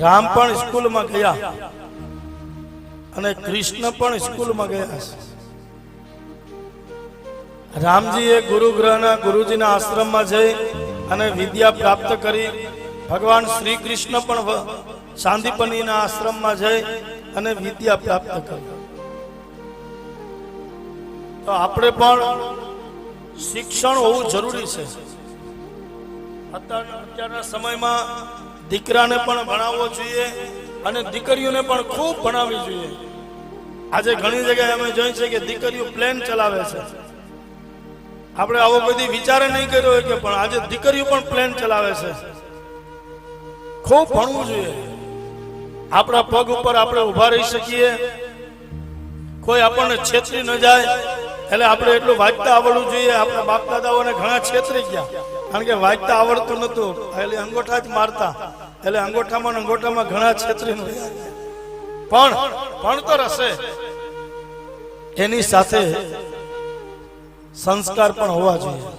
રામ પણ સ્કૂલમાં ગયા. અને કૃષ્ણ પણ સ્કૂલમાં ગયા છે. રામજીએ ગુરુગ્રહના ગુરુજીના આશ્રમમાં જઈ અને વિદ્યા પ્રાપ્ત કરી. ભગવાન શ્રી કૃષ્ણ પણ સાંદીપનીના આશ્રમમાં જઈ અને વિદ્યા પ્રાપ્ત કરી. તો આપણે પણ શિક્ષણ હોવું જરૂરી છે. અત્યારના સમયમાં દીકરાને પણ ભણાવવો જોઈએ અને દીકરીઓને પણ ખૂબ ભણાવવી જોઈએ. આજે ઘણી જગ્યાએ અમે જોઈ છે કે દીકરીઓ પ્લેન ચલાવે છે. આપણે આવો બધી વિચાર નહીં કર્યો હોય કે પણ આજે દીકરીઓ પણ પ્લેન ચલાવે છે. ખૂબ ભણવું જોઈએ. આપણા પગ ઉપર આપણે ઊભા રહી શકીએ. કોઈ આપણને છેતરી ન જાય. એટલે આપણે એટલું વાંચતા આવડવું જોઈએ. આપણા બાપ દાદાઓને ઘણા છેતરી ગયા. કારણ કે વાંચતા આવડતું નતું એટલે અંગોઠા જ મારતા. એટલે અંગોઠામાં અંગોઠામાં ઘણા છેતરી પણ ભણતર હશે એની સાથે સંસ્કાર પણ હોવા જોઈએ.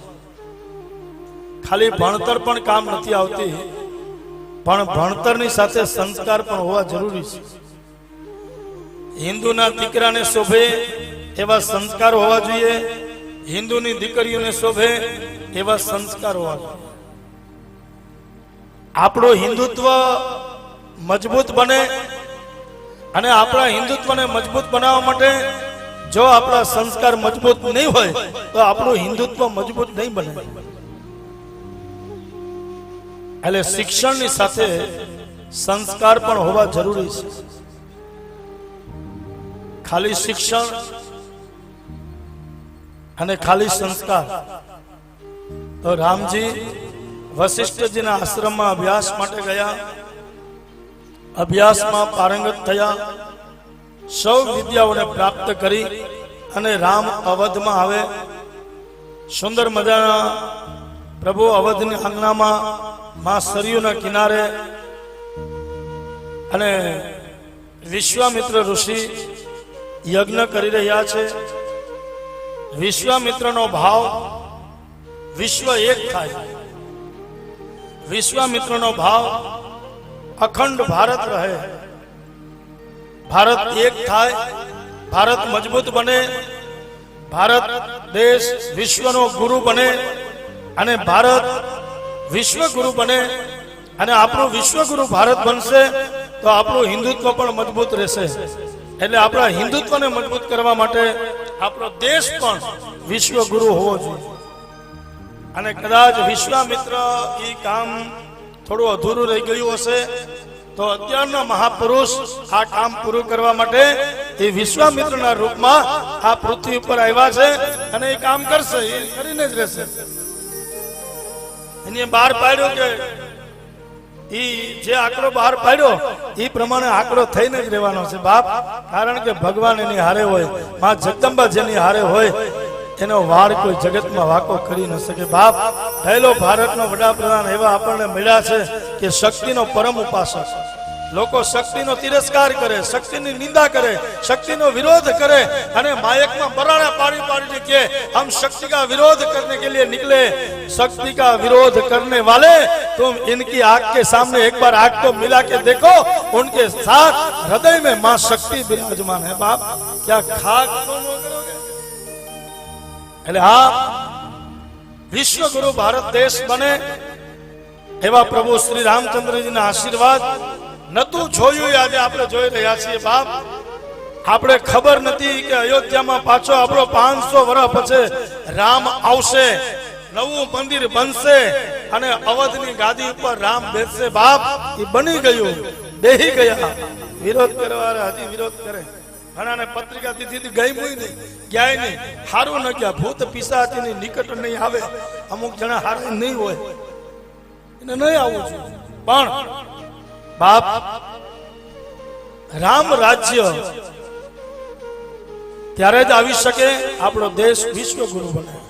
ખાલી ભણતર પણ કામ નથી આવતી. પણ ભણતરની સાથે સંસ્કાર પણ હોવા જરૂરી છે. હિન્દુના દીકરાને શોભે એવા સંસ્કાર હોવા જોઈએ. હિન્દુની દીકરીઓને શોભે એવા સંસ્કાર હોવા જોઈએ. આપણું હિન્દુત્વ મજબૂત બને અને આપણા હિન્દુત્વને મજબૂત બનાવવા માટે જો આપણા સંસ્કાર મજબૂત નહીં હોય, તો આપણું હિન્દુત્વ મજબૂત નહીં બને. એટલે શિક્ષણની સાથે સંસ્કાર પણ હોવા જરૂરી છે. ખાલી શિક્ષણ અને ખાલી સંસ્કાર. તો રામજી વશિષ્ઠજીના આશ્રમમાં અભ્યાસ માટે ગયા. અભ્યાસમાં પારંગત થયા. સૌ વિદ્યાઓને પ્રાપ્ત કરી અને રામ અવધમાં આવે. સુંદર મજાના પ્રભુ અવધની આંગણામાં માં સરયુના કિનારે અને વિશ્વામિત્ર ઋષિ યજ્ઞ કરી રહ્યા છે. વિશ્વામિત્રનો ભાવ વિશ્વ એક થાય. વિશ્વામિત્રનો ભાવ અખંડ ભારત રહે. ભારત એક થાય, ભારત મજબૂત બને, ભારત દેશ વિશ્વનો ગુરુ બને અને ભારત વિશ્વ ગુરુ બને અને આપણું વિશ્વગુરુ ભારત બનશે તો આપણું હિન્દુત્વ પણ મજબૂત રહેશે. એટલે આપણા હિન્દુત્વને મજબૂત કરવા માટે આપણો દેશ પણ વિશ્વગુરુ હોવો જોઈએ. અને કદાચ વિશ્વામિત્ર એ કામ થોડું અધૂરું રહી ગયું હશે, તો અત્યારના મહાપુરુષ આ કામ પૂરું કરવા માટે એ વિશ્વામિત્રના રૂપમાં આ પૃથ્વી ઉપર આવ્યા છે અને એ કામ કરશે, એ કરીને જ રહેશે. એને બહાર પાડ્યો કે ઈ જે આંકડો બહાર પાડ્યો એ પ્રમાણે આંકડો થઈને જ રહેવાનો છે, બાપ. કારણ કે ભગવાન એની હારે હોય, માં જગદંબા જેની હારે હોય, એનો વાર કોઈ જગતમાં વાકો કરી ન શકે. બાપ પહેલો ભારતનો વડાપ્રધાન એવા આપણને મળ્યા છે કે શક્તિનો પરમ ઉપાસક. લોકો શક્તિનો તિરસ્કાર કરે શક્તિની નિંદા કરે શક્તિનો વિરોધ કરે અને માયકમાં બરાડા પાડી પાડીને કે हम शक्ति का विरोध करने के लिए निकले शक्ति का विरोध करने वाले तुम इनकी आग के सामने एक बार आग को मिला के देखो उनके साथ हृदय में मां शक्ति विराजमान है बाप क्या खाक तुम वो करोगे એટલે આ વિશ્વગુરુ ભારત દેશ બને એવા પ્રભુ શ્રી રામચંદ્રજીના આશીર્વાદ નતું જોયું આજે આપણે જોઈ રહ્યા છીએ. બાપ, આપણે ખબર નથી કે અયોધ્યામાં પાછો આપણો પાંચસો વર્ષ પછી રામ આવશે, નવું મંદિર બનશે અને અવધની ગાદી ઉપર રામ બેસશે. બાપ, એ બની ગયું. બેહી ગયા. વિરોધ કરવા હજી વિરોધ કરે. ઘણાને પત્રિકા દીધી ગઈ નહીં ગયા નહીં. હારું ન ગયા. ભૂત પિશાચની નિકટ નહીં આવે. અમુક જણા હારે નહીં હોય. એને નહીં આવવું જોઈએ. પણ બાપ રામ રાજ્ય. ત્યારે જ આવી શકે આપણો દેશ વિશ્વગુરુ બને.